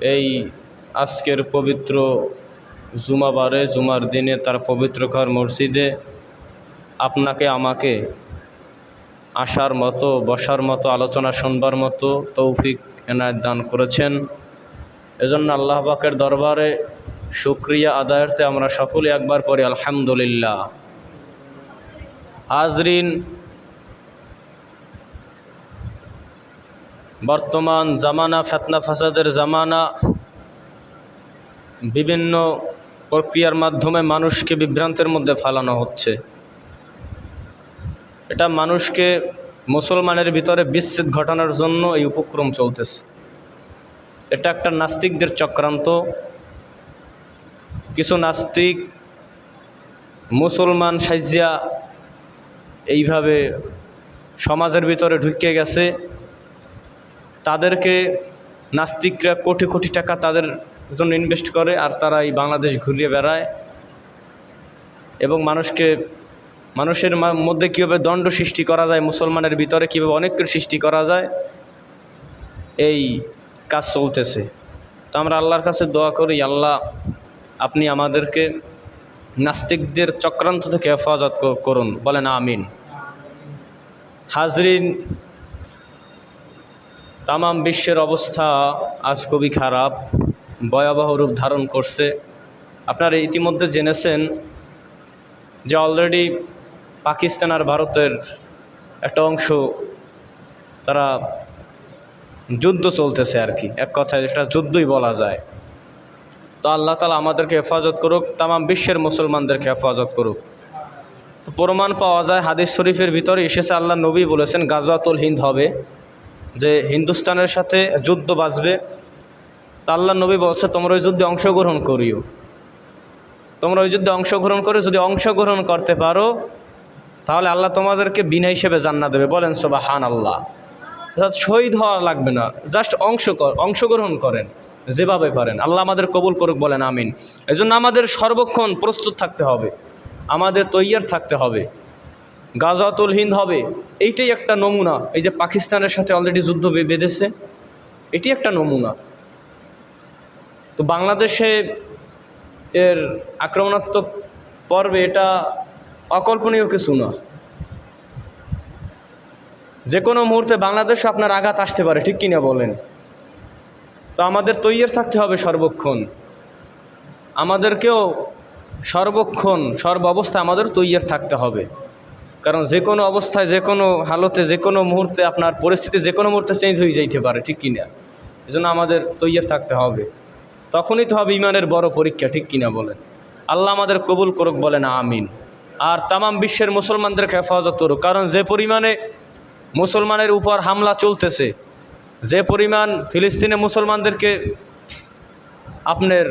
এই আজকের পবিত্র জুমাবারে, জুমার দিনে তার পবিত্র ঘর মসজিদে আপনাকে, আমাকে আসার মতো, বসার মতো, আলোচনা শুনবার মতো তৌফিক এনায়ত দান করেছেন। এজন্য আল্লাহ পাকের দরবারে শুক্রিয়া আদায়ার্থে আমরা সকলে একবার পড়ি, আলহামদুলিল্লাহ। হাজরিন বর্তমান জামানা, ফেতনা ফাসাদের জামানা, বিভিন্ন প্রক্রিয়ার মাধ্যমে মানুষকে বিভ্রান্তের মধ্যে ফালানো হচ্ছে। এটা মানুষকে মুসলমানের ভিতরে বিচ্ছেদ ঘটানোর জন্য এই উপক্রম চলতেছে। এটা একটা নাস্তিকদের চক্রান্ত। কিছু নাস্তিক মুসলমান সাইজিয়া এইভাবে সমাজের ভিতরে ঢুকে গেছে। তাদেরকে নাস্তিকরা কোটি কোটি টাকা তাদের জন্য ইনভেস্ট করে আর তারা এই বাংলাদেশ ঘুরিয়ে বেড়ায়। এবং মানুষকে, মানুষের মধ্যে কীভাবে দণ্ড সৃষ্টি করা যায়, মুসলমানের ভিতরে কীভাবে অনেকের সৃষ্টি করা যায়, এই কাজ চলতেছে। তো আমরা আল্লাহর কাছে দোয়া করি, আল্লাহ আপনি আমাদেরকে নাস্তিকদের চক্রান্ত থেকে হেফাজত করুন। বলেন আমিন। হাজরিন তামাম বিশ্বের অবস্থা আজ খুবই খারাপ, ভয়াবহ রূপ ধারণ করছে। আপনারা ইতিমধ্যে জেনেছেন যে অলরেডি পাকিস্তান আর ভারতের একটা অংশ তারা যুদ্ধ চলতেছে আর কি, এক কথায় এটা যুদ্ধই বলা যায়। তো আল্লাহ তালা আমাদেরকে হেফাজত করুক, তামাম বিশ্বের মুসলমানদেরকে হেফাজত করুক। প্রমাণ পাওয়া যায়, হাদিস শরীফের ভিতরে এসেছে, আল্লাহ নবী বলেছেন, গাজওয়াতুল হিন্দ হবে। যে হিন্দুস্তানের সাথে যুদ্ধ বাঁচবে, তা আল্লাহ নবী বলছে, তোমরা ওই যুদ্ধে অংশগ্রহণ করিও। তোমরা ওই যুদ্ধে অংশগ্রহণ করে যদি অংশগ্রহণ করতে পারো, তাহলে আল্লাহ তোমাদেরকে বিনা হিসেবে জান্নাত দেবে। বলেন সোবা হান আল্লাহ শহীদ হওয়া লাগবে না। জাস্ট অংশ অংশগ্রহণ করেন, যেভাবে পারেন। আল্লাহ আমাদের কবুল করুক, বলেন, আমিন। এই আমাদের সর্বক্ষণ প্রস্তুত থাকতে হবে। আমাদের তৈয়ার থাকতে হবে। গাজাতুল হিন্দ হবে। এইটাই একটা নমুনা। এই যে পাকিস্তানের সাথে অলরেডি যুদ্ধ বেঁধেছে, এটি একটা নমুনা। তো বাংলাদেশে এর আক্রমণাত্মক পর্বে এটা অকল্পনীয় কিছু না। যে কোনো মুহূর্তে বাংলাদেশে আপনার আঘাত আসতে পারে, ঠিক কিনা বলেন? তো আমাদের তৈয়ার থাকতে হবে সর্বক্ষণ। আমাদেরকেও সর্বক্ষণ সর্ব অবস্থায় আমাদের তৈয়ার থাকতে হবে। কারণ যে কোনো অবস্থায়, যে কোনো হালতে, যে কোনো মুহূর্তে আপনার পরিস্থিতি যে কোনো মুহূর্তে চেঞ্জ হয়ে যাইতে পারে, ঠিক কিনা? এই জন্য আমাদের তৈয়ার থাকতে হবে। তখনই তো হবে ইমানের বড় পরীক্ষা, ঠিক কিনা বলেন? আল্লাহ আমাদের কবুল করুক বলেন, আমিন। আর তামাম বিশ্বের মুসলমানদেরকে হেফাজত করুক, কারণ যে পরিমাণে মুসলমানের উপর হামলা চলতেছে, যে পরিমাণ ফিলিস্তিনে মুসলমানদেরকে আপনার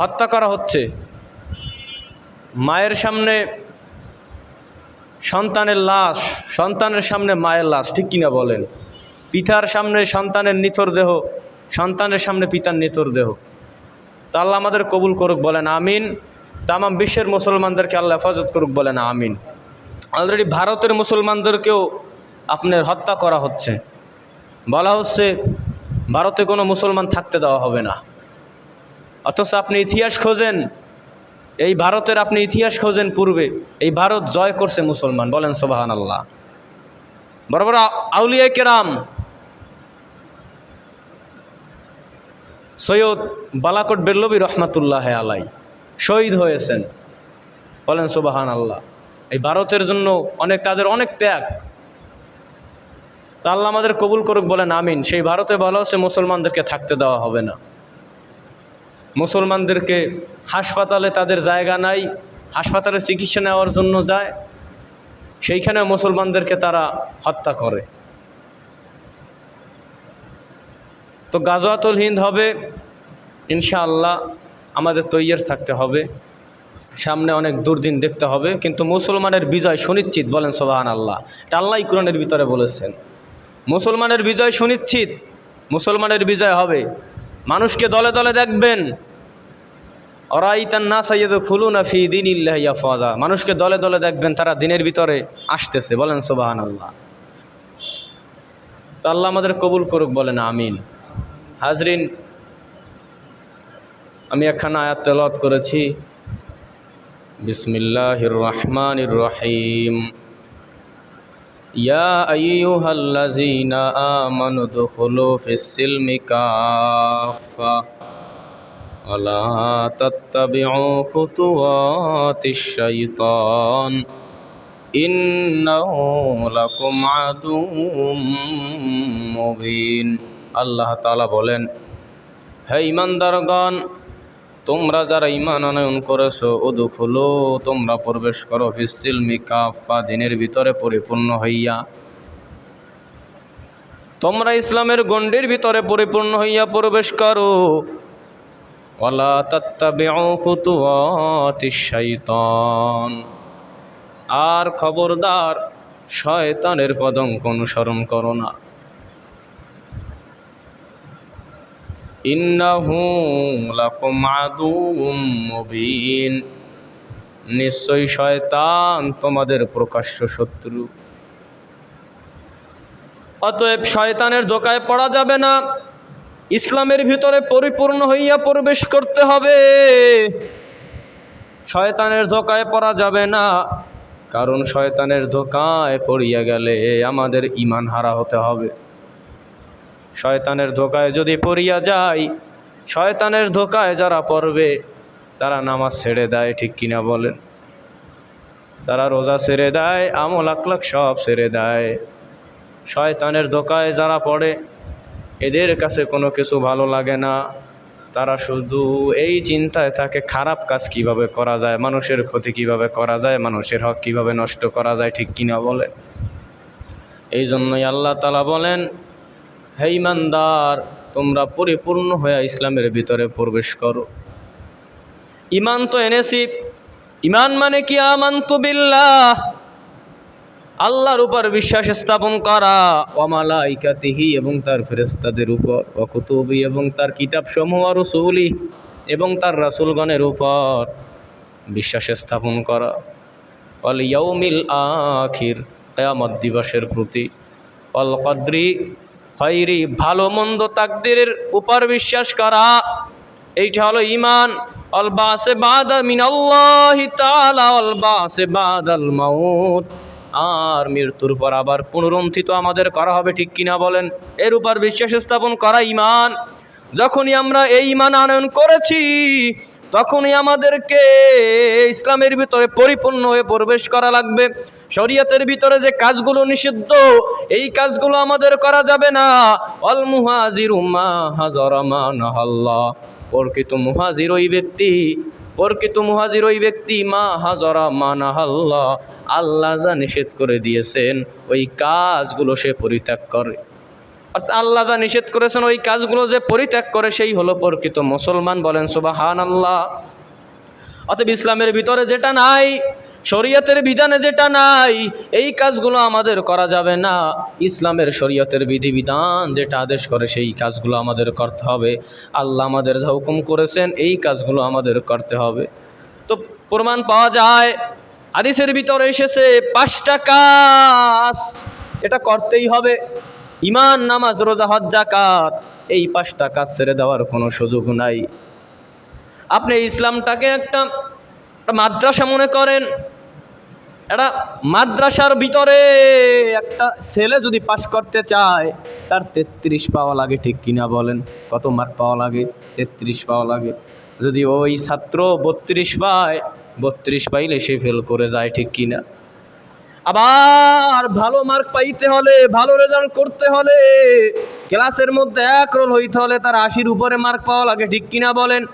হত্যা করা হচ্ছে, মায়ের সামনে সন্তানের লাশ, সন্তানের সামনে মায়ের লাশ, ঠিক কিনা বলেন? পিতার সামনে সন্তানের নিথর দেহ, সন্তানের সামনে পিতার নিথর দেহ। তা আল্লাহ আমাদের কবুল করুক, বলেন আমিন। তামাম বিশ্বের মুসলমানদেরকে আল্লাহ হেফাজত করুক, বলেন আমিন। অলরেডি ভারতের মুসলমানদেরকেও আপনার হত্যা করা হচ্ছে। বলা হচ্ছে, ভারতে কোনো মুসলমান থাকতে দেওয়া হবে না। অথচ আপনি ইতিহাস খোঁজেন এই ভারতের আপনি ইতিহাস খোঁজেন পূর্বে, এই ভারত জয় করছে মুসলমান, বলেন সোবাহান আল্লাহ বড় বড় আউলিয়া কেরাম, সৈয়দ বালাকট বেল্লবী রহমাতুল্লাহ আলাই, শহীদ হয়েছেন, বলেন সোবাহান আল্লাহ এই ভারতের জন্য অনেক তাদের অনেক ত্যাগ। তা আল্লাহ আমাদের কবুল করুক, বলেন আমিন। সেই ভারতে ভালো হচ্ছে মুসলমানদেরকে থাকতে দেওয়া হবে না। মুসলমানদেরকে হাসপাতালে তাদের জায়গা নাই, হাসপাতালে চিকিৎসা নেওয়ার জন্য যায় সেইখানে মুসলমানদেরকে তারা হত্যা করে। তো গাজওয়াতুল হিন্দ হবে, ইনশাআল্লাহ আমাদের তৈয়ার থাকতে হবে। সামনে অনেক দুর্দিন দেখতে হবে, কিন্তু মুসলমানের বিজয় সুনিশ্চিত, বলেন সোবাহান আল্লাহ এটা আল্লাহ কোরআনের ভিতরে বলেছেন। মুসলমানের বিজয় সুনিশ্চিত, মুসলমানের বিজয় হবে। মানুষকে দলে দলে দেখবেন। অরাইতান না সাইয়দ খুলু না ফি দিন ইল্লাহিয়া ফজা মানুষকে দলে দলে দেখবেন, তারা দিনের ভিতরে আসতেছে। বলেন সোবাহান আল্লাহ তো আল্লাহ আমাদের কবুল করুক, বলেন আমিন। হাজরিন, আমি একখানা আয়াত তেলত করেছি। বিসমিল্লাহির রহমানির রহিম। ইয়া আইয়ুহাল্লাযীনা আমানু দুখুলু ফিস-সিলমি কাফা ওয়ালা তাত্তাবিউ খুতুওয়াতিশ শাইতান। ইন্নাহু লাকুম আদুউম মুবিন। আল্লাহ তাআলা বলেন, হে ইমানদারগণ তোমরা যারা ইমান আনয়ন করেছ উদুখুলো তোমরা প্রবেশ করো ফিসিলমি কাফা দিনের ভিতরে পরিপূর্ণ হইয়া। তোমরা ইসলামের গণ্ডির ভিতরে পরিপূর্ণ হইয়া প্রবেশ করো। আর খবরদার শয়তানের পদঙ্ক অনুসরণ করো না। ইন্নাহু লাকুম আদুউম মুবিন। নিশ্চয়ই শয়তান তোমাদের প্রকাশ্য শত্রু। অতএব শয়তানের ধোকায় পড়া যাবে না। ইসলামের ভিতরে পরিপূর্ণ হইয়া প্রবেশ করতে হবে। শয়তানের ধোকায় পড়া যাবে না। কারণ শয়তানের ধোকায় পড়িয়া গেলে আমাদের ইমান হারা হতে হবে। শয়তানের ধোকায় যদি পড়িয়া যায় শয়তানের ধোকায় যারা পড়বে, তারা নামাজ ছেড়ে দেয়, ঠিক কিনা বলেন? তারা রোজা ছেড়ে দেয়, আমল আকলাক সব ছেড়ে দেয়। শয়তানের ধোকায় যারা পড়ে, এদের কাছে কোনো কিছু ভালো লাগে না। তারা শুধু এই চিন্তায় থাকে, খারাপ কাজ কীভাবে করা যায়, মানুষের ক্ষতি কীভাবে করা যায়, মানুষের হক কীভাবে নষ্ট করা যায়, ঠিক কিনা বলে এই জন্যই আল্লাহ তালা বলেন হে ইমানদার, তোমরা পরিপূর্ণ হয়ে ইসলামের ভিতরে প্রবেশ করো। ইমান তো এনেছি, ইমান মানে কি? আমান্ত বিল্লাহ। আল্লাহর উপর বিশ্বাস স্থাপন করা অমালাইকাতিহি এবং তার ফেরেস্তাদের উপর অকুতুবি এবং তার কিতাব সমূহ রসুলি এবং তার রাসুলগণের উপর বিশ্বাস স্থাপন করা। অল ইয়ৌমিল আখির, কেয়ামত দিবসের প্রতি। অল কদ্রি খৈরি ভালো মন্দ তাকদিরের উপর বিশ্বাস করা। এইটা হলো ইমান অল বাসে বাদ মিনাল্লাহি তাআলা, অল বাসে বাদাল মাউত। আর মৃত্যুর পর আবার পুনরুত্থিত আমাদের করা হবে, ঠিক কিনা বলেন? এর উপর বিশ্বাস স্থাপন করা ইমান যখনই আমরা এই ইমান আনয়ন করেছি, তখনই আমাদেরকে ইসলামের ভিতরে পরিপূর্ণ হয়ে প্রবেশ করা লাগবে। শরীয়তের ভিতরে যে কাজগুলো নিষিদ্ধ, এই কাজগুলো আমাদের করা যাবে না। অল মুহাজির উম্মা হাজরমা প্রকৃত মুহাজির ওই ব্যক্তি, প্রকৃত মুহাজির ওই ব্যক্তি মা হাজরা মানাহাল্লাহ আল্লাহ যা নিষেধ করে দিয়েছেন, ওই কাজগুলো সে পরিত্যাগ করে। আল্লাহ যা নিষেধ করেছেন, ওই কাজগুলো যে পরিত্যাগ করে, সেই হলো প্রকৃত মুসলমান বলেন সুবাহান আল্লাহ অতএব ইসলামের ভিতরে যেটা নাই শরীয়তের বিধানে যেটা নাই, এই কাজগুলো আমাদের করা যাবে না। ইসলামের শরীয়তের বিধিবিধান যেটা আদেশ করে, সেই কাজগুলো আমাদের করতে হবে। আল্লাহ আমাদের যা হুকুম করেছেন, এই কাজগুলো আমাদের করতে হবে। তো প্রমাণ পাওয়া যায় আদিসের ভিতরে এসেছে, পাঁচটা কাজ এটা করতেই হবে। ইমান নামাজ, রোজা, হজ জাকাত এই পাঁচটা কাজ ছেড়ে দেওয়ার কোনো সুযোগ নাই। আপনি ইসলামটাকে একটা একটা মাদ্রাসা মনে করেন, একটা মাদ্রাসার ভিতরে একটা ছেলে যদি পাশ করতে চায়, তার তেত্রিশ পাওয়া লাগে, ঠিক কিনা বলেন? কত মার্ক পাওয়া লাগে? তেত্রিশ পাওয়া লাগে। যদি ওই ছাত্র বত্রিশ পায়, বত্রিশ পাইলে সে ফেল করে যায়, ঠিক কিনা? আবার ভালো মার্ক পাইতে হলে, ভালো রেজাল্ট করতে হলে ক্লাসের মধ্যে এক রোল হইতে হলে তার আশির উপরে মার্ক পাওয়া লাগে, ঠিক কিনা বলেন?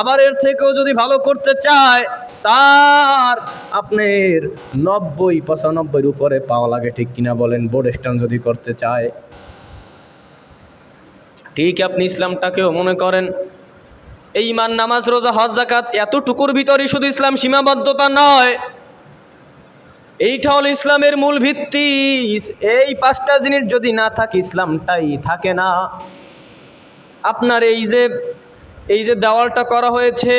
আবার এর থেকেও যদি ভালো করতে চায়, তার আপনার নব্বই, পঁচানব্বইয়ের উপরে পাওয়া লাগে, ঠিক কিনা বলেন? বোর্ড স্ট্যান্ড যদি করতে চায়। ঠিক আপনি ইসলামটাকেও মনে করেন এই ইমান নামাজ, রোজা, হজ জাকাত এতটুকুর ভিতরেই শুধু ইসলাম সীমাবদ্ধতা নয়। এইটা হল ইসলামের মূল ভিত্তি। এই পাঁচটা জিনিস যদি না থাকে, ইসলামটাই থাকে না। আপনার এই যে এই যে দেওয়ালটা করা হয়েছে,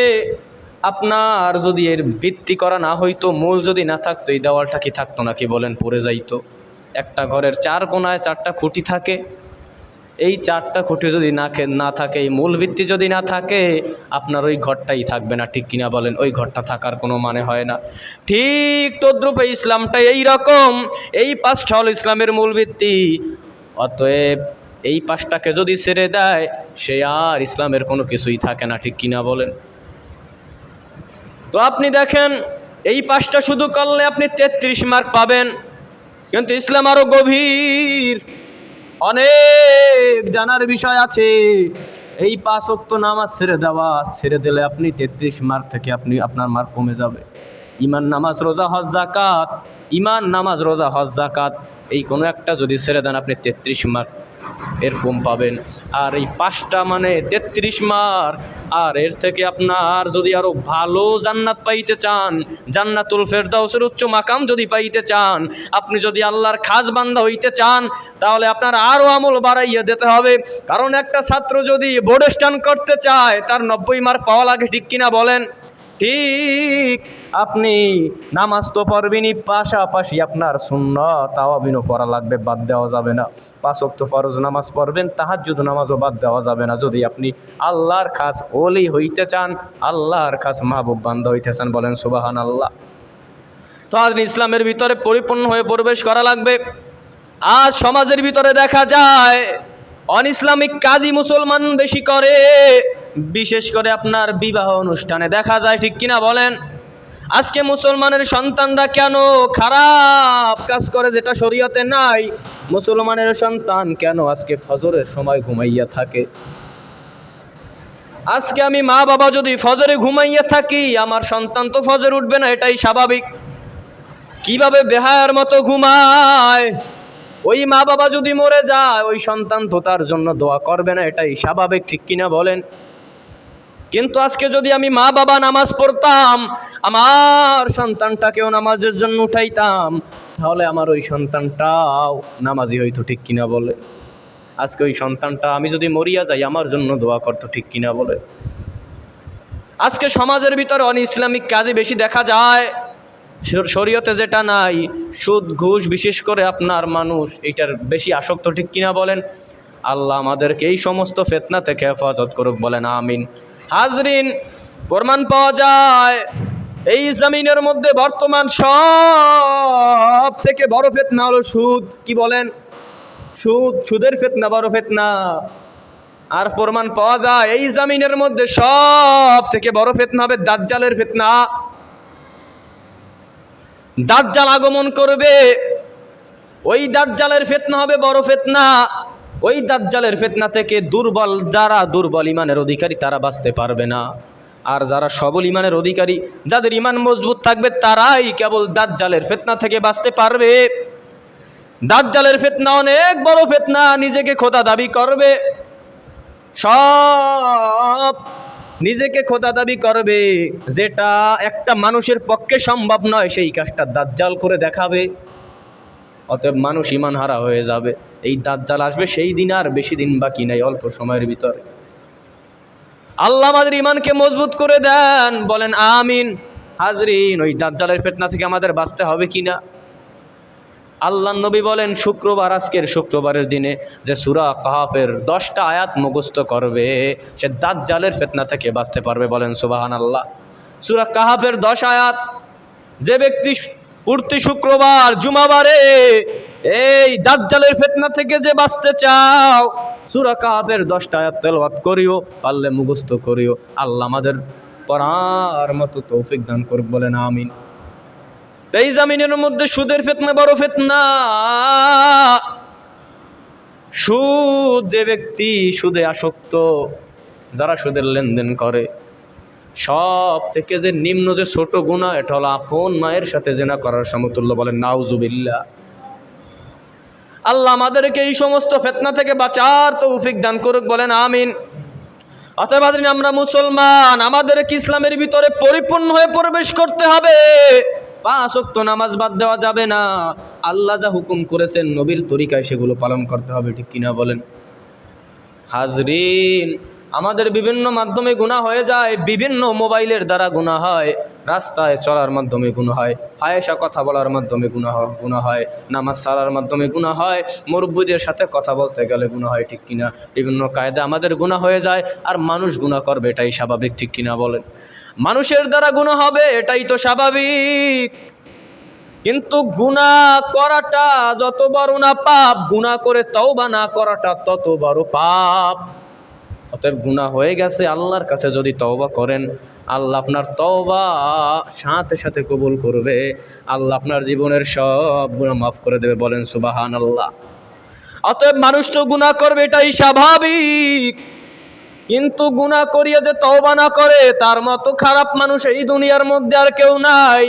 আপনার যদি এর ভিত্তি করা না হইতো, মূল যদি না থাকতো, এই দেওয়ালটা কি থাকতো নাকি বলেন, পড়ে যাইতো। একটা ঘরের চার কোনায় চারটা খুঁটি থাকে। এই চারটা খুঁটি যদি না না থাকে, এই মূল ভিত্তি যদি না থাকে, আপনার ওই ঘরটাই থাকবে না, ঠিক কিনা বলেন, ওই ঘরটা থাকার কোনো মানে হয় না। ঠিক তদ্রূপে ইসলামটা এই রকম, এই পাঁচটা হল ইসলামের মূল ভিত্তি। অতএব এই পাশটাকে যদি ছেড়ে দেয়, সে আর ইসলামের কোনো কিছুই থাকে না, ঠিক কিনা বলেন? তো আপনি দেখেন, এই পাঁচটা শুধু করলে আপনি তেত্রিশ মার্ক পাবেন, কিন্তু ইসলাম আরও গভীর। অনেক জানার বিষয় আছে। এই পাঁচ নামাজ ছেড়ে দেওয়া, ছেড়ে দিলে আপনি তেত্রিশ মার্ক থেকে আপনি আপনার মার্ক কমে যাবে। ইমান নামাজ, রোজা, হজ জাকাত ইমান, নামাজ, রোজা, হজ জাকাত এই কোনো একটা যদি ছেড়ে দেন, আপনি তেত্রিশ মার্ক এরকম পাবেন। আর এই পাঁচটা মানে তেত্রিশ মার্ক। আর এর থেকে আপনার যদি আরও ভালো জান্নাত পাইতে চান, জান্নাতুল ফেরদাউসের উচ্চ মাকাম যদি পাইতে চান, আপনি যদি আল্লাহর খাস বান্ধা হইতে চান, তাহলে আপনার আরও আমল বাড়াইয়া দিতে হবে। কারণ একটা ছাত্র যদি বোর্ড স্ট্যান্ড করতে চায়, তার নব্বই মার্ক পাওয়া লাগে, ঠিক কিনা বলেন? ঠিক আপনি নামাজ তো পড়বেনই, পাশাপাশি আপনার শূন্য তাওয়াবিনও পড়া লাগবে, বাদ দেওয়া যাবে না। পাঁচ ওয়াক্ত ফরজ নামাজ পড়বেন, তাহাজ্জুদ নামাজও বাদ দেওয়া যাবে না। যদি আপনি আল্লাহর খাস ওলি হইতে চান, আল্লাহর খাস মাহবুব বান্ধ হইতে চান, বলেন সুবাহান আল্লাহ তো আজ ইসলামের ভিতরে পরিপূর্ণ হয়ে প্রবেশ করা লাগবে। আজ সমাজের ভিতরে দেখা যায় অন ইসলামিক কাজী মুসলমান বেশি করে। বিশেষ করে আপনার বিবাহ অনুষ্ঠানে। দেখা যায় ঠিক কিনা বলেন? আজকে মুসলমানের সন্তানরা কেন খারাপ কাজ করে যেটা শরীয়তে নাই? মুসলমানের সন্তান কেন আজকে ফজরের সময় ঘুমাইয়া থাকে? আজকে আমি মা বাবা যদি ফজরে ঘুমাইয়া থাকি, আমার সন্তান তো ফজর উঠবে না, এটাই স্বাভাবিক। কীভাবে বেহায়ার মতো ঘুমায়? ওই মা বাবা যদি মরে যায়, ওই সন্তান তো তার জন্য দোয়া করবে না, এটাই স্বাভাবিক, ঠিক কিনা বলেন? কিন্তু আজকে যদি আমি মা বাবা নামাজ পড়তাম, আমার সন্তানটাকেও নামাজের জন্য উঠাইতাম, তাহলে আমার ওই সন্তানটাও নামাজি হইতো ঠিক কিনা বলে? আজকে ওই সন্তানটা, আমি যদি মরিয়া যাই, আমার জন্য দোয়া করতো ঠিক কিনা বলে? আজকে সমাজের ভিতরে অন ইসলামিক কাজে বেশি দেখা যায়। শর- শরীয়তে যেটা নাই, সুদ, ঘুষ বিশেষ করে আপনার মানুষ, এটার বেশি আসক্ত ঠিক কিনা বলেন? আল্লাহ আমাদেরকে এই সমস্ত ফেতনা থেকে হেফাজত করুক বলেন, আমিন। হাজরিন, প্রমাণ পাওয়া যায়, এই জমিনের মধ্যে বর্তমান সব থেকে বড় ফেতনা হলো সুদ। কি বলেন? সুদ, সুদের ফেতনা, বড় ফেতনা। আর প্রমাণ পাওয়া যায়, এই জমিনের মধ্যে সব থেকে বড় ফেতনা হবে দাজ্জালের ফেতনা। দাজ্জাল আগমন করবে, ওই দাজ্জালের ফেতনা হবে বড় ফেতনা। ওই দাজ্জালের ফেতনা থেকে দুর্বল, যারা দুর্বল ইমানের অধিকারী, তারা বাঁচতে পারবে না। আর যারা সবল ইমানের অধিকারী, যাদের ইমান মজবুত থাকবে, তারাই কেবল দাজ্জালের ফেতনা থেকে বাঁচতে পারবে। দাজ্জালের ফেতনা অনেক বড় ফেতনা, নিজেকে খোদা দাবি করবে। সব নিজেকে খোদা দাবি করবে, যেটা একটা মানুষের পক্ষে সম্ভব নয়, সেই কাজটা দাজ্জাল করে দেখাবে। অতএব মানুষ ইমান হারা হয়ে যাবে। এই দাজ্জাল আসবে, সেই দিন আর বেশি দিন বাকি নাই অল্প সময়ের ভিতরে। আল্লাহ আমাদের ইমানকে মজবুত করে দেন, বলেন, আমিন। হাজরিন, ওই দাজ্জালের ফেতনা থেকে আমাদের বাঁচতে হবে কি না? আল্লাহ নবী বলেন, শুক্রবার আজকের শুক্রবারের দিনে যে সুরা কাহাফের দশটা আয়াত মুখস্থ করবে, সে দাজ্জালের ফেতনা থেকে বাঁচতে পারবে। বলেন সুবাহান আল্লাহ সুরা কাহাফের দশ আয়াত, যে ব্যক্তি প্রতি শুক্রবার, জুমাবারে এই দাজ্জালের ফেতনা থেকে যে বাঁচতে চাও, সুরা কাহাফের দশটা আয়াত তেলওয়াত করিও, পারলে মুখস্থ করিও। আল্লাহ আমাদের পড়ার মতো তৌফিক দান করুক বলেন, আমিন। এই জামিনের মধ্যে সুদের ফেতনা বড় ফেতনা। সুদ যে ব্যক্তি সুদে আসক্ত, যারা সুদের লেনদেন করে সব থেকে যে নিম্ন যে ছোট গুণা এটা হলো আপন মায়ের সাথে জেনা করার সমতুল্য বলেন নাউজুবিল্লা আল্লাহ আমাদেরকে এই সমস্ত ফেতনা থেকে বাঁচার তৌফিক দান করুক, বলেন আমিন। অতএব আমরা মুসলমান, আমাদেরকে ইসলামের ভিতরে পরিপূর্ণ হয়ে প্রবেশ করতে হবে। পাঁচ ওয়াক্ত নামাজ বাদ দেওয়া যাবে না। আল্লাহ যা হুকুম করেছেন, নবীর তরিকায় সেগুলো পালন করতে হবে, ঠিক কিনা বলেন? হাজরিন আমাদের বিভিন্ন মাধ্যমে গুণা হয়ে যায়, বিভিন্ন মোবাইলের দ্বারা গুণা হয়, রাস্তায় চলার মাধ্যমে গুণা হয় ফায়েসা কথা বলার মাধ্যমে গুণা গুণা হয়, নামাজ সারার মাধ্যমে গুণা হয়, মুরব্বীদের সাথে কথা বলতে গেলে গুণা হয়, ঠিক কিনা? বিভিন্ন কায়দা আমাদের গুণা হয়ে যায়, আর মানুষ গুণা করবে, এটাই স্বাভাবিক, ঠিক কিনা বলেন? মানুষের দ্বারা গুণা হবে, এটাই তো স্বাভাবিক। কিন্তু গুণা করাটা যত বড় না পাপ গুণা করে তওবা না করাটা তত বড় পাপ। অতএব গুণা হয়ে গেছে আল্লাহর কাছে যদি তওবা করেন, আল্লাহ আপনার তওবা সাথে সাথে কবুল করবে, আল্লাহ আপনার জীবনের সব গুণা মাফ করে দেবে, বলেন সুবাহান আল্লাহ অতএব মানুষ তো গুণা করবে, এটাই স্বাভাবিক। কিন্তু গুণা করিয়ে যে তওবা না করে, তার মতো খারাপ মানুষ এই দুনিয়ার মধ্যে আর কেউ নাই।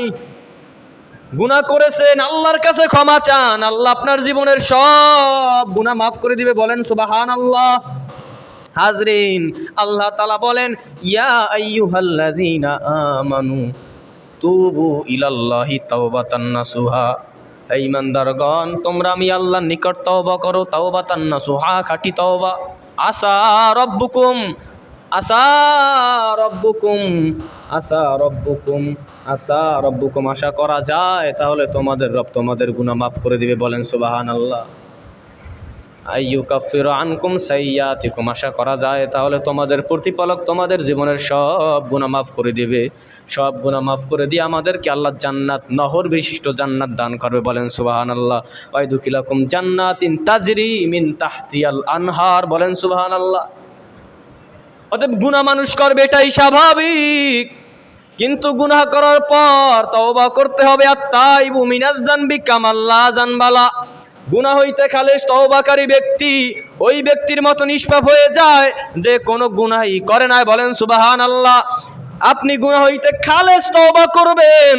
গুণা করেছেন, আল্লাহর কাছে ক্ষমা চান, আল্লাহ আপনার জীবনের সব গুণা মাফ করে দিবে, বলেন সুবাহান আল্লাহ হাজরিন। আল্লাহ তালা বলেন, ইয়া আইয়ুহাল্লাযীনা আমানু, তুবু ইলাল্লাহি তাওবাতান নাসুহা। হে ইমানদারগণ তোমরা আমি আল্লাহর নিকট তওবা করো, তাওবাতান নাসুহা, খাঁটি তওবা। আসা রব্বুকুম আসা রব্বুকুম আসা রব্বুকুম আসা রব্বুকুম। আশা করা যায়, তাহলে তোমাদের রব তোমাদের গুনাহ মাফ করে দিবে, বলেন সুবহানাল্লাহ। আইয়ু কাফির আনকুম সাইয়াতিকুম আশা করা যায় তাহলে তোমাদের প্রতিপালক তোমাদের জীবনের সব গুনাহ মাফ করে দিবে। সব গুনাহ মাফ করে দিয়ে আমাদেরকে আল্লাহ জান্নাত, নহর বিশিষ্ট জান্নাত দান করবে বলেন সুবাহান আল্লাহ ওয়াইদুকিলাকুম জান্নাতিন তাজরি মিন তাহতিয়াল আনহার বলেন সুবাহান আল্লাহ অতএব গুনাহ মানুষ করবে, এটাই স্বাভাবিক। কিন্তু গুনাহ করার পর তওবা করতে হবে আর তাই বুমিনাজ জানবি কামাল্লা জানবালা গুনাহ হইতে খালেস তওবাকারী ব্যক্তি ওই ব্যক্তির মতো নিষ্পাপ হয়ে যায় যে কোনো গুনাহই করে নাই বলেন সুবাহান আল্লাহ আপনি গুনাহ হইতে খালেস তওবা করবেন।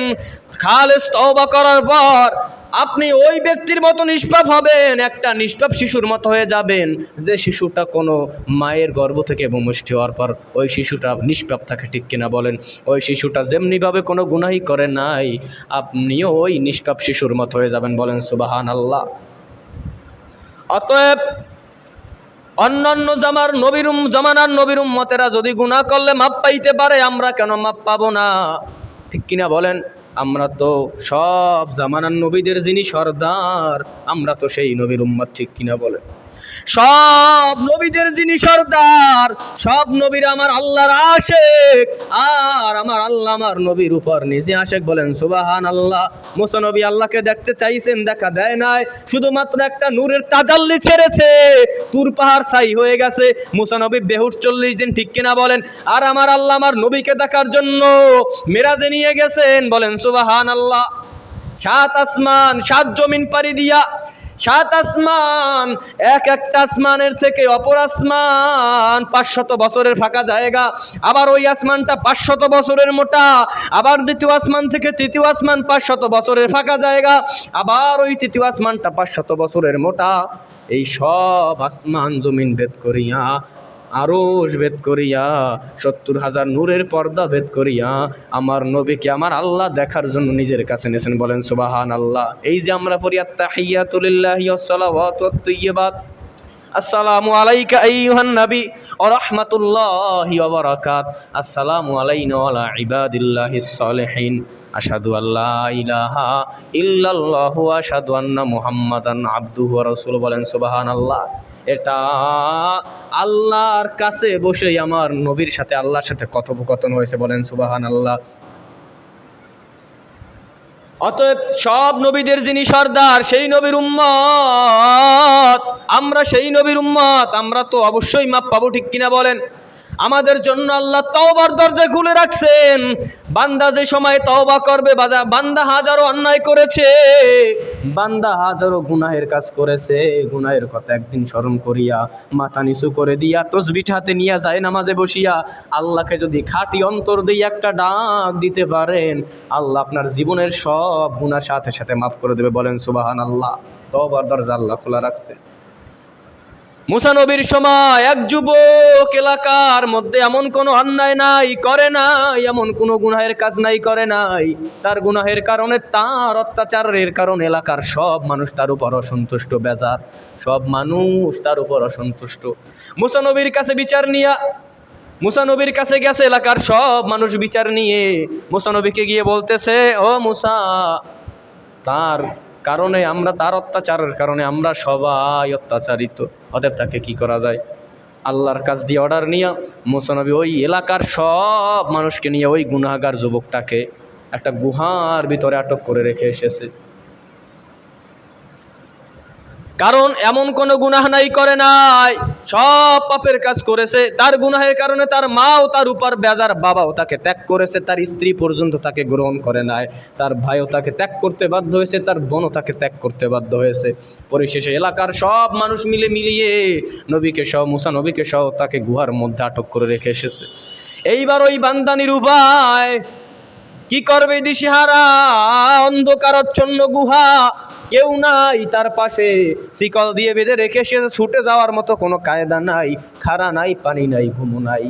খালেস তওবা করার পর আপনি ওই ব্যক্তির মতো নিষ্পাপ হবেন, একটা নিষ্পাপ শিশুর মতো হয়ে যাবেন যে শিশুটা কোনো মায়ের গর্ভ থেকে ভূমিষ্ঠ হওয়ার পর ওই শিশুটা নিষ্পাপ থাকে ঠিক কিনা বলেন? ওই শিশুটা যেমনিভাবে কোনো গুনাহি করে নাই, আপনিও ওই নিষ্পাপ শিশুর মতো হয়ে যাবেন বলেন সুবাহান আল্লাহ অতএব অন্যান্য জামার নবীর জমানার জামানার মতেরা যদি গুণা করলে মাপ পাইতে পারে, আমরা কেন মাপ পাবো না? ঠিক কিনা বলেন? আমরা তো সব জামানার নবীদের যিনি সর্দার, আমরা তো সেই নবীর উম্মত, ঠিক কিনা বলেন? সব নবীদের যিনি সর্দার, সব নবীর আমার আল্লাহর আশেক। আর আমার আল্লাহ আমার নবীর উপর নিজে আশেক বলেন সুবাহান আল্লাহ মুসানবী আল্লাহকে দেখতে চাইছেন, দেখা দেয় নাই। শুধুমাত্র একটা নূরের তাজাল্লি ছেড়েছে। তুর পাহাড় ছাই হয়ে গেছে। মুসানবী বেহুশ চল্লিশ দিন ঠিক কিনা বলেন, আর আমার আল্লাহ আমার নবীকে দেখার জন্য মেরাজে নিয়ে গেছেন। বলেন সুবাহান আল্লাহ সাত আসমান, সাত জমিন পাড়ি দিয়া সাত আসমান, এক একটা আসমানের থেকে অপর আসমান, পাঁচশত বছরের ফাঁকা জায়গা। আবার ওই আসমানটা পাঁচশত বছরের মোটা, আবার দ্বিতীয় আসমান থেকে তৃতীয় আসমান পাঁচশত বছরের ফাঁকা জায়গা, আবার ওই তৃতীয় আসমানটা পাঁচশত বছরের মোটা। এই সব আসমান জমিন ভেদ করিয়া আরশ ভেদ করিয়া, সত্তর হাজার নূরের পর্দা ভেদ করিয়া, আমার নবীকে আমার আল্লাহ দেখার জন্য নিজের কাছে নেছেন বলেন সুবাহান আল্লাহ এই যে আমরা পড়ি, আত্তাহিয়াতুলিল্লাহি ওয়াসসালাওয়াতু ওয়াত-তাইয়্যিবাত আসসালামু আলাইকা আইয়ুহান নবী ওয়া রাহমাতুল্লাহি ওয়া বারাকাত। আসসালামু আলাইনা ওয়া আলা ইবাদিল্লাহিস সালিহিন আশহাদু আল্লা ইলাহা ইল্লাল্লাহু আশহাদু আন্না মুহাম্মাদান আবদুহু ওয়া রাসূলুহু। বলেন, সুবহানাল্লাহ। এটা আল্লাহর কাছে বসেই আমার নবীর সাথে আল্লাহর সাথে কথোপকথন হয়েছে, বলেন সুবাহান আল্লাহ অতএব সব নবীদের যিনি সর্দার, সেই নবীর উম্মত, আমরা সেই নবীর উম্মত, আমরা তো অবশ্যই মাপ পাবো ঠিক কিনা বলেন। আমাদের জন্য আল্লাহ তওবার দরজা খুলে রাখছেন। বান্দা যে সময় তওবা করবে বান্দা হাজারো অন্যায় করেছে, বান্দা হাজারো গুনাহের কাজ করেছে। গুনাহের কথা একদিন স্মরণ করিয়া, মাথা নিচু করে দিয়া তসবিট হাতে নিয়ে যায় নামাজে বসিয়া, আল্লাহকে যদি খাঁটি অন্তর দিয়ে একটা ডাক দিতে পারেন, আল্লাহ আপনার জীবনের সব গুনার সাথে সাথে মাফ করে দেবে। বলেন সুবাহান আল্লাহ তওবার দরজা আল্লাহ খোলা রাখছে। মুসা নবীর সময় এক যুবক এলাকার মধ্যে এমন কোনো অন্যায় নাই, করে নাই, এমন কোনো গুনাহের কাজ নাই, করে নাই। তার গুনাহের কারণে, তার অত্যাচারের কারণে এলাকার সব মানুষ তার উপর অসন্তুষ্ট, বেজার। সব মানুষ তার উপর অসন্তুষ্ট। মুসা নবীর কাছে বিচার নিয়া মুসানবীর কাছে গেছে, এলাকার সব মানুষ বিচার নিয়ে। মুসানবীকে গিয়ে বলতেছে, ও মুসা, তার কারণে আমরা তার অত্যাচারের কারণে আমরা সবাই অত্যাচারিত। অতএব তাকে কি করা যায়? আল্লাহর কাছ দিয়ে অর্ডার নিয়ে মোসানবী ওই এলাকার সব মানুষকে নিয়ে ওই গুনাগার যুবকটাকে একটা গুহার ভিতরে আটক করে রেখে এসেছে। কারণ এমন কোনো গুনাহ নাই, করে নাই। সব পাপের কাজ করেছে। তার গুনাহের কারণে তার মাও, তার উপর বেজার বাবাও তাকে ত্যাগ করেছে। তার স্ত্রী পর্যন্ত তাকে গ্রহণ করে নাই। তার ভাইও তাকে ত্যাগ করতে বাধ্য হয়েছে। তার বোনও তাকে ত্যাগ করতে বাধ্য হয়েছে। পরিশেষে এলাকার সব মানুষ মিলে মিলিয়ে নবীকে সহ, মুসা নবীকে সহ তাকে গুহার মধ্যে আটক করে রেখে এসেছে। এইবার ওই বান্দানির উপায় কি করবে দিশিহারা? অন্ধকারচ্ছন্ন গুহা। কেউ নাই তার পাশে। শিকল দিয়ে বেঁধে রেখে সে ছুটে যাওয়ার মতো কোনো কায়দা নাই, খাড়া নাই, পানি নাই, ঘুমো নাই।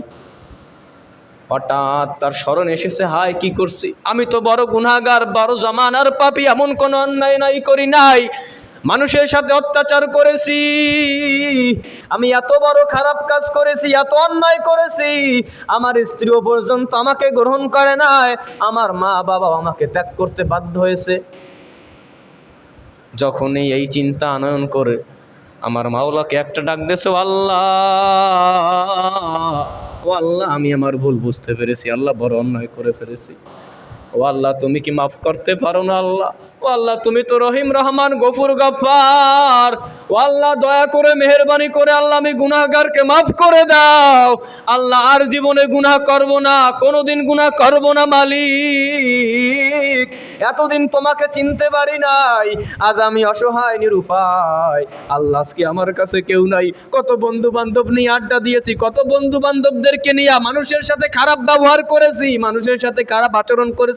হঠাৎ তার স্মরণ এসেছে, হায়, কি করছি? আমি তো বড় গুনাগার বড় জমানার পাপি, এমন কোনো অন্যায় নাই, করি নাই। মানুষের সাথে অত্যাচার করেছি। আমি এত বড় খারাপ কাজ করেছি, এত অন্যায় করেছি। আমার স্ত্রীও পর্যন্ত আমাকে গ্রহণ করে নাই। আমার মা বাবা আমাকে ত্যাগ করতে বাধ্য হয়েছে। যখনই এই চিন্তা আনয়ন করে আমার মাওলাকে একটা ডাক দেছো আল্লাহ, ও আল্লাহ, আমি আমার ভুল বুঝতে পেরেছি। আল্লাহ বড় অন্যায় করে ফেলেছি। ও আল্লাহ, তুমি কি মাফ করতে পারো না আল্লাহ? ও আল্লাহ, তুমি তো রহিম, রহমান, গফুর গফার ও আল্লাহ, দয়া করে, মেহরবানি করে আল্লাহ, আমি গুনাহগারকে মাফ করে দাও। আল্লাহ, আর জীবনে গুনাহ করব না, কোনোদিন গুনাহ করব না, মালিক। এতদিন তোমাকে চিনতে পারি নাই, আজ আমি অসহায়, নিরুপায়। আল্লাহ, আজকে আমার কাছে কেউ নাই। কত বন্ধু বান্ধব নিয়ে আড্ডা দিয়েছি, কত বন্ধু বান্ধবদেরকে নিয়ে মানুষের সাথে খারাপ ব্যবহার করেছি, মানুষের সাথে খারাপ আচরণ করেছি।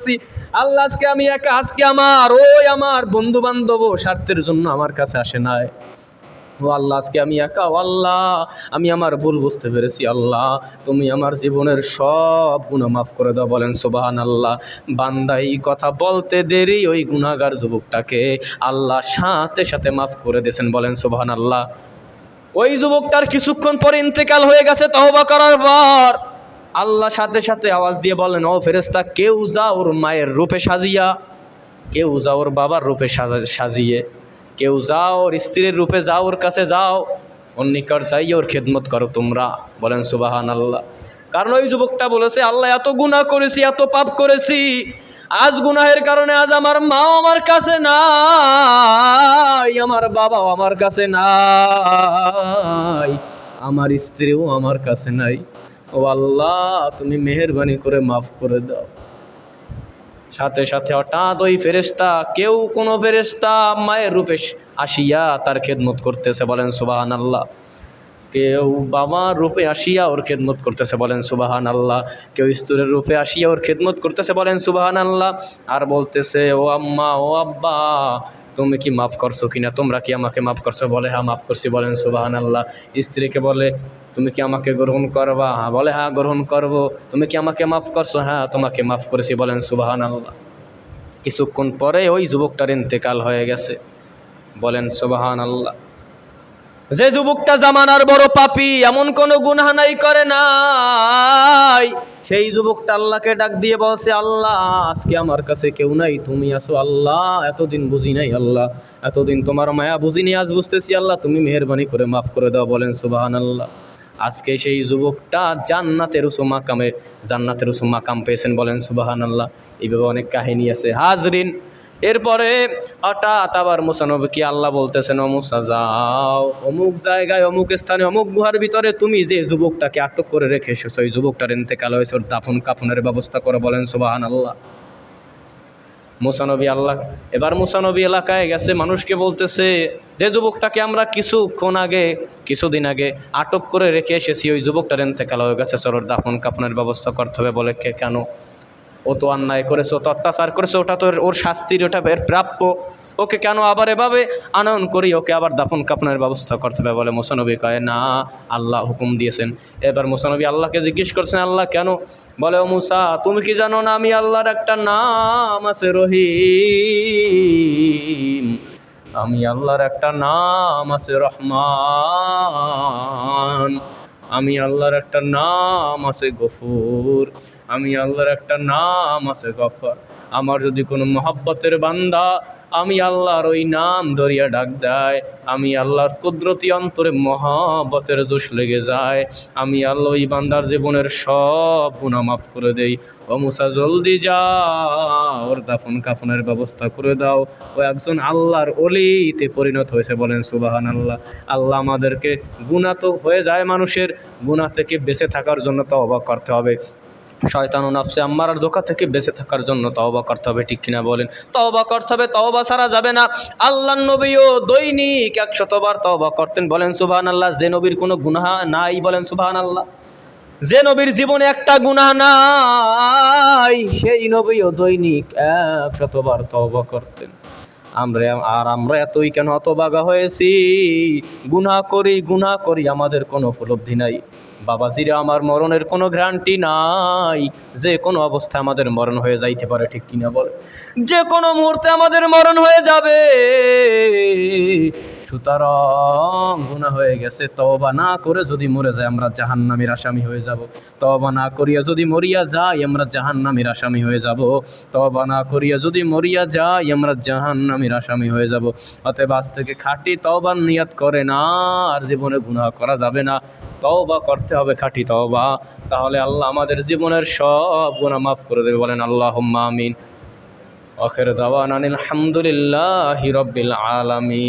আল্লাহ আজকে আমি একা, আজকে আমার, ওই আমার বন্ধু বান্ধব স্বার্থের জন্য আমার কাছে আসে নাই। ও আল্লাহ, আজকে আমি একা আল্লাহ, আমি আমার ভুল বুঝতে পেরেছি, আল্লাহ, তুমি আমার জীবনের সব গুণা মাফ করে দাও, বলেন সুবাহান আল্লাহ বান্দা এই কথা বলতে দেরি ওই গুণাগার যুবকটাকে আল্লাহ সাথে সাথে মাফ করে দিয়েছেন, বলেন সুবাহান আল্লাহ ওই যুবকটার কিছুক্ষণ পরে ইন্তেকাল হয়ে গেছে তহবা করার পর আল্লাহ সাথে সাথে আওয়াজ দিয়ে বলেন, ও ফেরেস্তা কেউ যা ওর মায়ের রূপে সাজিয়া, কেউ যা ওর বাবার রূপে সাজা- সাজিয়ে, কেউ যাও ওর স্ত্রীর রূপে যাও ওর কাছে যাও, ওর নিকট যাই ওর খেদমত করো তোমরা। বলেন সুবাহান আল্লাহ কারণ ওই যুবকটা বলেছে, আল্লাহ, এত গুনাহ করেছি, এত পাপ করেছি, আজ গুনাহের কারণে আজ আমার মাও আমার কাছে নাই, আমার বাবাও আমার কাছে নাই, আমার স্ত্রীও আমার কাছে নাই। ও আল্লাহ, তুমি মেহরবানি করে মাফ করে দাও। সাথে সাথে হঠাৎ ওই ফেরেস্তা কেউ কোনো ফেরেস্তা মায়ের রূপে আসিয়া তার খেদমত করতেছে বলেন সুবাহান আল্লাহ কেউ বাবার রূপে আসিয়া ওর খেদমত করতেছে বলেন সুবাহান আল্লাহ কেউ স্তুরের রূপে আসিয়া ওর খেদমত করতেছে বলেন সুবাহান আল্লাহ আর বলতেছে, ও আম্মা, ও আব্বা তুমি কি মাফ করছ কি না তোমরা কি আমাকে মাফ করছ? বলে হ্যাঁ মাফ করছি। বলেন সুবাহান আল্লাহ স্ত্রীকে বলে, তুমি কি আমাকে গ্রহণ করবা? হ্যাঁ বলে হ্যাঁ গ্রহণ করব। তুমি কি আমাকে মাফ করছ? হ্যাঁ তোমাকে মাফ করেছি। বলেন সুবাহান আল্লাহ কিছুক্ষণ পরে ওই যুবকটার ইন্তেকাল হয়ে গেছে। বলেন সুবাহান আল্লাহ যে যুবকটা জামানার বড় পাপি, এমন কোনো গুনাহ নাই, করে নাই। সেই যুবকটা আল্লাহকে ডাক দিয়ে বলছে, আল্লাহ, আজকে আমার কাছে কেউ নাই, তুমি আসো আল্লাহ, এতদিন বুঝি নাই আল্লাহ, এতদিন তোমার মায়া বুঝিনি আজ বুঝতেছি আল্লাহ, তুমি মেহরবানি করে মাফ করে দাও। বলেন সুবাহান আল্লাহ আজকে সেই যুবকটা জান্নাতের উসু জান্নাতের উসু মাকাম পেয়েছেন। বলেন সুবাহান আল্লাহ এইভাবে অনেক কাহিনী আছে। হাজরিন এরপরে, হঠাৎ আবার মুসানবীকে আল্লাহ বলতেছেন, ও মুসা, যাও। অমুক জায়গায়, অমুক স্থানে, অমুক গুহার ভিতরে তুমি যে যুবকটাকে আটক করে রেখে এসেছ ওই যুবকটার ইন্তেকাল হয়েছে, ওর দাফন কাফনের ব্যবস্থা করে বলেন সুবাহান আল্লাহ মুসানবী আল্লাহ, এবার মুসানবী এলাকায় গেছে, মানুষকে বলতেছে, যে যুবকটাকে আমরা কিছুক্ষণ আগে, কিছুদিন আগে আটক করে রেখে এসেছি, ওই যুবকটার ইন্তেকাল হয়ে গেছে চলোর দাফন কাফনের ব্যবস্থা করতে হবে বলে কে কেন? ও তো অন্যায় করেছে, ও তো অত্যাচার করেছে, ওটা তো ওর শাস্তির, ওটা এর প্রাপ্য। ওকে কেন আবার এভাবে আনয়ন করি? ওকে আবার দাফন কাফনের ব্যবস্থা করতে হবে বলে মোসানবী কয়, না, আল্লাহ হুকুম দিয়েছেন। এবার মোসানবী আল্লাহকে জিজ্ঞেস করছেন, আল্লাহ, কেন? বলে, ও মুসা, তুমি কি জানো না আমি আল্লাহর একটা নাম আছে রহিম? আমি আল্লাহর একটা নাম আছে রহমান। আমি আল্লাহর একটা নাম আছে গফুর, আমি আল্লাহর একটা নাম আছে গফর। আমার যদি কোনো মহাব্বতের বান্দা আমি আল্লাহর ওই নাম ধরিয়া ডাক দেয়। আমি আল্লাহর কুদরতি অন্তরে মহাবতের জোশ লেগে যায়। আমি আল্লাহ ওই বান্দার জীবনের সব গুণা মাফ করে দেই। ও মুসা, জলদি যা ওর দাফন কাফনের ব্যবস্থা করে দাও। ও একজন আল্লাহর অলিতে পরিণত হয়েছে বলেন সুবাহান আল্লাহ আল্লাহ আমাদেরকে গুণা তো হয়ে যায় মানুষের গুণা থেকে বেঁচে থাকার জন্য তো অবাক করতে হবে। শয়তান ও নাফসে আম্মারার ধোকা থেকে বেঁচে থাকার জন্য তওবা করতে হবে, ঠিক কিনা বলেন? তওবা করতে হবে, তওবা ছাড়া যাবে না। আল্লাহ নবীও দৈনিক একশতবার তওবা করতেন। বলেন সুবাহান আল্লাহ যে নবীর কোনো গুনাহ নাই, বলেন সুবাহান আল্লাহ যে নবীর জীবনে একটা গুনাহ নাই, সেই নবীও দৈনিক একশতবার তওবা করতেন। আমরা আর আমরা এতই কেন হতবাগা হয়েছি? গুনাহ করি গুনাহ করি, আমাদের কোনো উপলব্ধি নাই। বাবাজিরা, আমার মরণের কোনো গ্রান্টি নাই। যে কোনো অবস্থায় আমাদের মরণ হয়ে যাইতে পারে, ঠিক কিনা বলে? যে কোনো মুহূর্তে আমাদের মরণ হয়ে যাবে। সুতরাং গুনাহ হয়ে গেছে, তওবা না করে যদি মরে যায়, আমরা জাহান্নামীর আসামি হয়ে যাব। তওবা না করিয়া যদি মরিয়া যাই আমরা জাহান্নামীর আসামি হয়ে যাব। তওবা না করিয়া যদি মরিয়া যাই আমরা জাহান্নামীর আসামি হয়ে যাব। অতএব আজ থেকে খাঁটি তওবার নিয়াত করে না আর জীবনে গুনাহ করা যাবে না। তওবা করতে হবে খাঁটি তওবা। তাহলে আল্লাহ আমাদের জীবনের সব গুনাহ মাফ করে দেবে। বলেন আল্লাহ আমিন। আখির দাওয়ান আনিল হামদুলিল্লাহি রাব্বিল আলামিন।